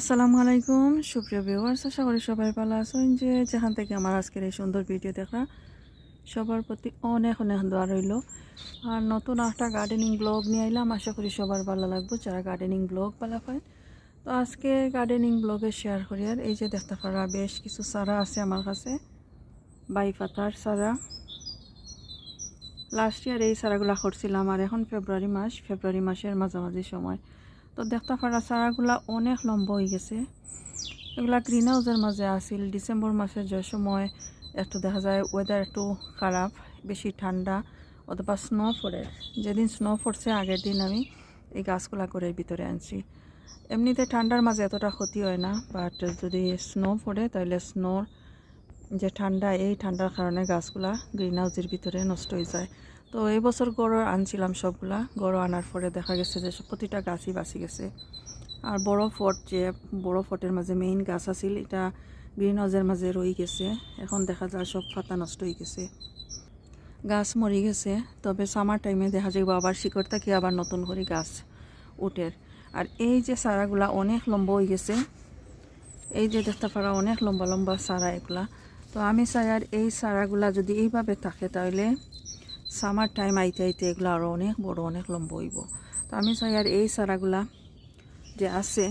আসসালামু আলাইকুম। সুপ্রিয় ভিউয়ার্স আশা করি সবাই ভালো আছেন যে যেখান থেকে আমার আজকের এই সুন্দর ভিডিও দেখা সবার প্রতি অনেক অনেক দোয়া রইল। আর নতুন একটা গার্ডেনিং ব্লগ নিয়ে আইলাম, আশা করি সবার ভালো লাগবে, যারা গার্ডেনিং ব্লগ ভালো পায়। তো আজকে গার্ডেনিং ব্লগে শেয়ার করি, আর এই যে দেখতে পারা, বেশ কিছু সারা আছে আমার কাছে বাই পাতার চারা। লাস্ট ইয়ার এই চারাগুলা করছিলাম, আর এখন ফেব্রুয়ারি মাস ফেব্রুয়ারি মাসের মাঝামাঝি সময়। তো দেখতে পারা চারাগুলা অনেক লম্বা হয়ে গেছে। এগুলা গ্রিন হাউসের মাঝে আসিল ডিসেম্বর মাসের যে সময় একটু দেখা যায় ওয়েদার একটু খারাপ, বেশি ঠান্ডা অথবা স্নো পড়ে। যেদিন স্নো পড়ছে, আগের দিন আমি এই গাছগুলা করে ভিতরে আনছি। এমনিতে ঠান্ডার মাঝে এতটা ক্ষতি হয় না বাট যদি স্নো পড়ে, তাহলে স্নোর যে ঠান্ডা, এই ঠান্ডার কারণে গাছগুলা গ্রিন হাউসের ভিতরে নষ্ট হয়ে যায়। তো এই বছর গড় আনছিলাম সবগুলা। গড় আনার পরে দেখা গেছে যে প্রতিটা গাছই বাঁচি গেছে। আর বড় ফট যে, বড় ফটের মাঝে মেইন গাছ আছিল, এটা গ্রিন হাউসের মাঝে রয়ে গেছে। এখন দেখা যায় সব পাতা নষ্ট হয়ে গেছে। গাছ মরি গেছে, তবে সামার টাইমে দেখা যাবে আবার শিকড় থাকি, আবার নতুন করে গাছ উঠের আর এই যে সারাগুলা অনেক লম্বা হয়ে গেছে, এই যে দেখতে পারা অনেক লম্বা লম্বা সারা এগুলা। তো আমি চাই আর এই সারাগুলা যদি এইভাবে থাকে তাহলে সামার টাইম আইতে আইতে এগুলো আরও অনেক বড়, অনেক লম্বা হইব। তো আমি চাই আর এই চারাগুলা যে আছে,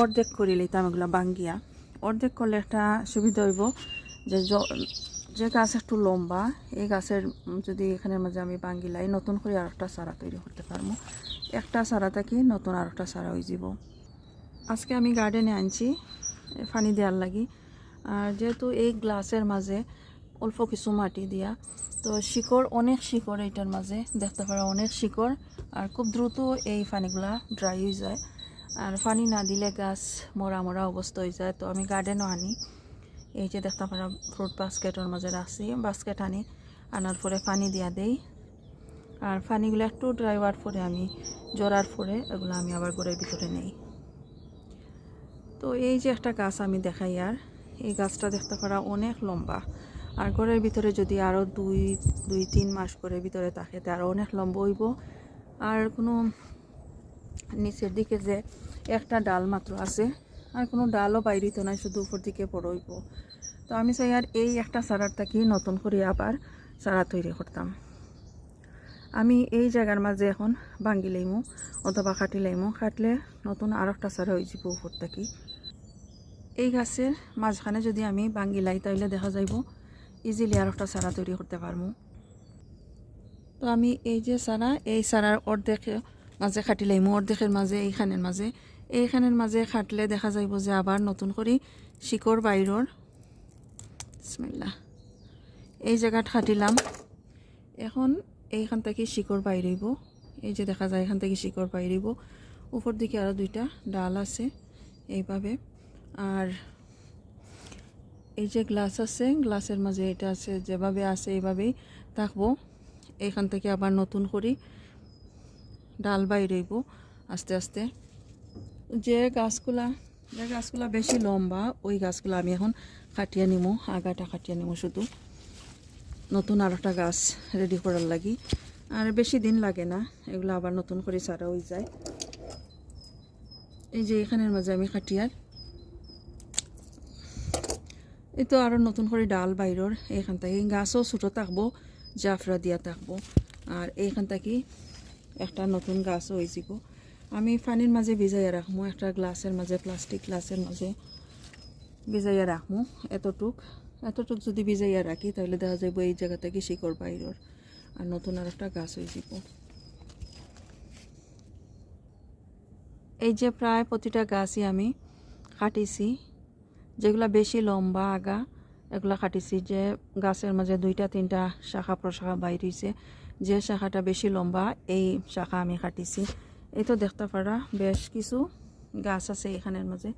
অর্ধেক করে লইতাম এগুলো বাঙ্গিয়া অর্ধেক করলে একটা সুবিধা হইব যে যে গাছ একটু লম্বা, এই গাছের যদি এখানের মাঝে আমি বাঙ্গি লাই, নতুন করে আর একটা চারা তৈরি করতে পারব। একটা চারা থাকি নতুন আর একটা চারা হয়ে যাব। আজকে আমি গার্ডেনে আনছি পানি দেওয়ার লাগি। আর যেহেতু এই গ্লাসের মাঝে অল্প কিছু মাটি দিয়া। তো শিকড়, অনেক শিকড় এইটার মাঝে, দেখতে পারা অনেক শিকড়। আর খুব দ্রুত এই পানিগুলা ড্রাই হয়ে যায়। আর পানি না দিলে গাছ মরা মরা অবস্থা হয়ে যায়। তো আমি গার্ডেনও আনি। এই যে দেখতে পারা ফ্রুট বাস্কেটের মাঝে রাখছি। বাস্কেট আনি, আনার পরে পানি দিয়া দেই। আর পানিগুলো একটু ড্রাই হওয়ার পরে আমি, জড়ার পরে এগুলো আমি আবার ঘরের ভিতরে নেই। তো এই যে একটা গাছ আমি দেখাই আর, এই গাছটা দেখতে পারা অনেক লম্বা। আর ঘরের ভিতরে যদি আরও দুই দুই, তিন মাস করে ভিতরে থাকে, তা আরও অনেক লম্বা হইব। আর কোনো নিচের দিকে যে একটা ডাল মাত্র আছে, আর কোনো ডালও বাইরিত নাই, শুধু উপর দিকে পড়ইব তো আমি চাই আর এই একটা চারার থাকি নতুন করে আবার চারা তৈরি করতাম। আমি এই জায়গার মাঝে এখন ভাঙ্গি লাইমু অথবা কাটি লাইমু কাটলে নতুন আর একটা চারা হয়ে যাব উপর থাকি। এই গাছের মাঝখানে যদি আমি ভাঙ্গি লাই তাহলে দেখা যাইব ইজিলি আর একটা চারা তৈরি করতে পারব। তো আমি এই যে চারা এই চারার অর্ধেক মাঝে খাটি লাইমু, অর্ধেকের মাঝে এইখানের মাঝে। এইখানের মাঝে খাটলে দেখা যাইব যে আবার নতুন করে শিকড় বাইরর। বিসমিল্লাহ। এই জায়গাত খাটিলাম। এখন এইখান থেকে শিকড় বাইরেইব। এই যে দেখা যায় এখান থেকে শিকড় বাইরেইব। উপর দিকে আরও দুইটা ডাল আছে এইভাবে। আর এই যে গ্লাস আছে গ্লাসের মাঝে এটা আছে, যেভাবে আছে এইভাবেই থাকব। এইখান থেকে আবার নতুন করে, ডাল বাইরেইব আস্তে আস্তে। যে গাছগুলা যে গাছগুলা বেশি লম্বা, ওই গাছগুলো আমি এখন কাটিয়ে নিমো, আগাটা কাটিয়ে নিমো শুধু। নতুন আর একটা গাছ রেডি করার লাগি। আর বেশি দিন লাগে না, এগুলো আবার নতুন করে চারা হয়ে যায়। এই যে এখানের মাঝে আমি কাটিয়ার এই তো আরও নতুন করে ডাল বাইরর এইখান থেকে গাছও ছোটো থাকব, জাফরা দিয়া থাকব। আর এইখান থেকে একটা নতুন গাছও হয়ে যাব আমি পানির মাঝে ভিজাইয়া রাখব, একটা গ্লাসের মাঝে প্লাস্টিক গ্লাসের মাঝে ভিজাইয়া রাখব, এতটুক। এতটুক যদি ভিজাইয়া রাখি, তাহলে দেখা যাবে এই জায়গা থেকে শিকড় বাইরর। আর নতুন আর একটা গাছ হয়ে যাব এই যে প্রায় প্রতিটা গাছই আমি কাটিছি। যেগুলা বেশি লম্বা আগা, এগুলা কাটিছি যে গাছের মাঝে দুইটা, তিনটা শাখা প্রশাখা বাইরেছে যে শাখাটা বেশি লম্বা, এই শাখা আমি কাটিছি। এই তো দেখতে পারা, বেশ কিছু গাছ আছে এখানের মাঝে।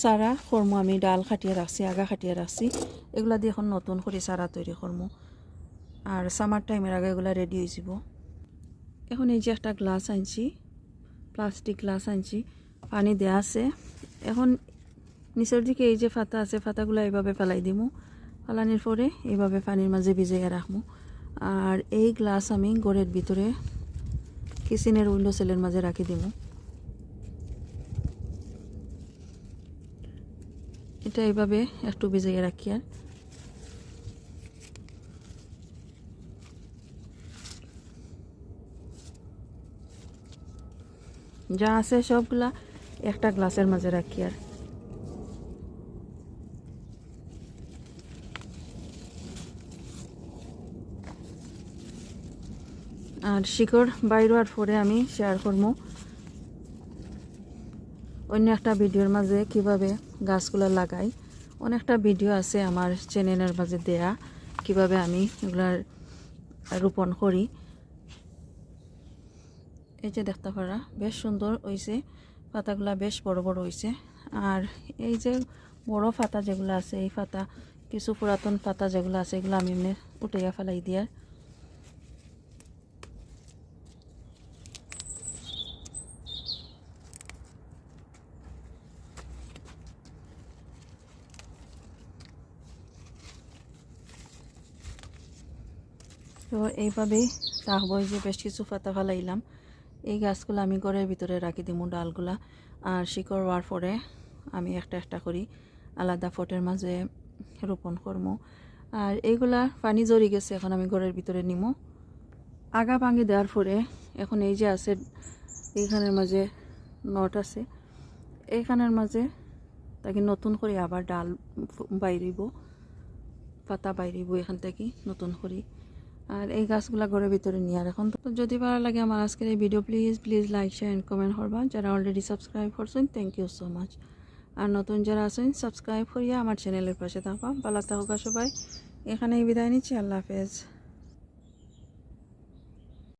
চারা, কর্ম আমি ডাল খাটিয়ে রাখছি, আগা খাটিয়ে রাখছি। এগুলা দিয়ে এখন নতুন করে চারা তৈরি করব। আর সামার টাইমের আগে এগুলা রেডি হয়ে যাব এখন এই যে একটা গ্লাস আনছি প্লাস্টিক গ্লাস আনছি, পানি দেয়া আছে। এখন নিচের দিকে এই যে ফাতা আছে, ফাতাগুলো এইভাবে ফেলাই দিমু। ফালানির পরে এইভাবে পানির মাঝে ভিজাইয়া রাখব আর এই গ্লাস আমি গড়ের ভিতরে কিচেনের উইন্ডো সেলের মাঝে রাখি দিমু। এটা এইভাবে একটু ভিজিয়ে রাখি আর। যা আছে সবগুলা একটা গ্লাসের মাঝে রাখি আর। আর শিকড় বাইর পরে আমি শেয়ার করব। অন্য একটা ভিডিওর মাঝে কীভাবে গাছগুলো লাগাই। অনেকটা ভিডিও আছে আমার চ্যানেলের মাঝে দেয়া, কীভাবে আমি এগুলার রোপণ করি। এই যে দেখতে পারা, বেশ সুন্দর হয়েছে পাতাগুলা বেশ বড় বড় হয়েছে আর এই যে বড় পাতা যেগুলো আছে, এই পাতা, কিছু পুরাতন পাতা যেগুলো আছে, এগুলো আমি এমনি উঠাইয়া ফেলাই দিয়ে তো এইভাবেই রাখব যে বেশ কিছু পাতা ফালাইলাম। এই গাছগুলো আমি ঘরের ভিতরে রাখি দিমু, ডালগুলা। আর শিকড় হওয়ার পরে আমি একটা একটা করি, আলাদা ফটের মাঝে রোপণ করব আর এইগুলা পানি জড়ি গেছে, এখন আমি ঘরের ভিতরে নিমু। আগা ভাঙি দেওয়ার পরে এখন এই যে আছে, এইখানের মাঝে নট আছে। এইখানের মাঝে তাকে নতুন করে আবার ডাল বাইরিব, পাতা বাইরিব, এখান থেকে নতুন করে। আর এই গাছগুলো ঘরের ভিতরে নিয়ে, আর এখন তো যদি ভালো লাগে আমার আজকের এই video please please like share and comment করবা। যারা অলরেডি সাবস্ক্রাইব করছেন থ্যাংক ইউ সো মাচ আর নতুন যারা আছেন সাবস্ক্রাইব করিয়া আমার চ্যানেলের পাশে থাকবা। ভালো থাকুক সবাই। এখানেই বিদায় নিচ্ছি। আল্লাহ হাফেজ।